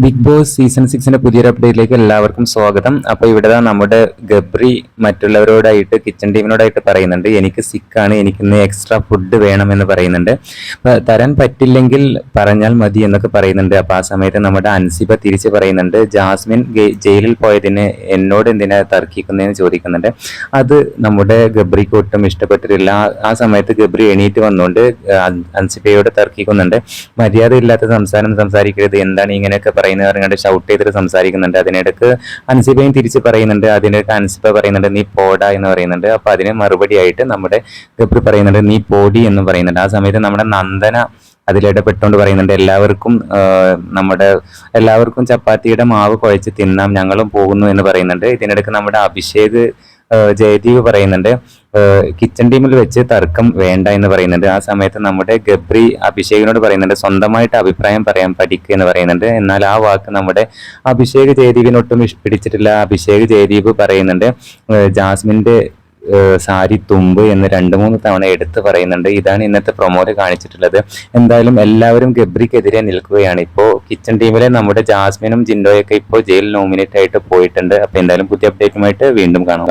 Big boss season സിക്സിന്റെ പുതിയൊരു അപ്ഡേറ്റിലേക്ക് എല്ലാവർക്കും സ്വാഗതം. അപ്പോൾ ഇവിടെ നമ്മുടെ ഗബ്രി മറ്റുള്ളവരോടായിട്ട് കിച്ചൺ ടീമിനോടായിട്ട് പറയുന്നുണ്ട്. എനിക്ക് സിക്കാണ് എനിക്ക് ഇന്ന് എക്സ്ട്രാ ഫുഡ് വേണമെന്ന് പറയുന്നുണ്ട്. തരാൻ പറ്റില്ലെങ്കിൽ പറഞ്ഞാൽ മതി എന്നൊക്കെ പറയുന്നുണ്ട്. അപ്പോൾ ആ സമയത്ത് നമ്മുടെ അൻസിബ തിരിച്ച് പറയുന്നുണ്ട് ജാസ്മിൻ ജയിലിൽ പോയതിന് എന്നോട് എന്തിനാ തർക്കിക്കുന്നതെന്ന് ചോദിക്കുന്നുണ്ട്. അത് നമ്മുടെ ഗബ്രിക്ക് ഒട്ടും ഇഷ്ടപ്പെട്ടിട്ടില്ല. ആ സമയത്ത് ഗബ്രി എണീറ്റ് വന്നുകൊണ്ട് അൻസിബയോട് തർക്കിക്കുന്നുണ്ട്. മര്യാദയില്ലാത്ത സംസാരം സംസാരിക്കരുത്. എന്താണ് ഇങ്ങനെയൊക്കെ പറയുന്നത് പറഞ്ഞിട്ട് ഷൗട്ട് ചെയ്തിട്ട് സംസാരിക്കുന്നുണ്ട്. അതിനിടക്ക് അൻസിബയും തിരിച്ച് പറയുന്നുണ്ട്. അതിനിടക്ക് അൻസിബ പറയുന്നുണ്ട് നീ പോടാ എന്ന് പറയുന്നുണ്ട്. അപ്പൊ അതിന് മറുപടി ആയിട്ട് നമ്മുടെ ഗബ്രി പറയുന്നുണ്ട് നീ പോടി എന്ന് പറയുന്നുണ്ട്. ആ സമയത്ത് നമ്മുടെ നന്ദന അതിലിടപെട്ടുകൊണ്ട് പറയുന്നുണ്ട് എല്ലാവർക്കും നമ്മുടെ എല്ലാവർക്കും ചപ്പാത്തിയുടെ മാവ് കുഴച്ച് തിന്നാം ഞങ്ങളും പോകുന്നു എന്ന് പറയുന്നുണ്ട്. ഇതിനിടക്ക് നമ്മുടെ അഭിഷേക് ജയദീപ് പറയുന്നുണ്ട് കിച്ചൺ ടീമിൽ വെച്ച് തർക്കം വേണ്ട എന്ന് പറയുന്നുണ്ട്. ആ സമയത്ത് നമ്മുടെ ഗബ്രി അഭിഷേകിനോട് പറയുന്നുണ്ട് സ്വന്തമായിട്ട് അഭിപ്രായം പറയാൻ പഠിക്കുക എന്ന് പറയുന്നുണ്ട്. എന്നാൽ ആ വാക്ക് നമ്മുടെ അഭിഷേക് ജയദീപിനൊട്ടും പിടിച്ചിട്ടില്ല. അഭിഷേക് ജയദീപ് പറയുന്നുണ്ട് ജാസ്മിന്റെ സാരി തുമ്പ് എന്ന് രണ്ട് മൂന്ന് തവണ എടുത്ത് പറയുന്നുണ്ട്. ഇതാണ് ഇന്നത്തെ പ്രൊമോൽ കാണിച്ചിട്ടുള്ളത്. എന്തായാലും എല്ലാവരും ഗബ്രിക്കെതിരെ നിൽക്കുകയാണ്. ഇപ്പോൾ കിച്ചൺ ടീമിലെ നമ്മുടെ ജാസ്മിനും ജിൻഡോയൊക്കെ ഇപ്പോൾ ജയിൽ നോമിനേറ്റ് ആയിട്ട് പോയിട്ടുണ്ട്. അപ്പോൾ എന്തായാലും പുതിയ അപ്ഡേറ്റുമായിട്ട് വീണ്ടും കാണാം.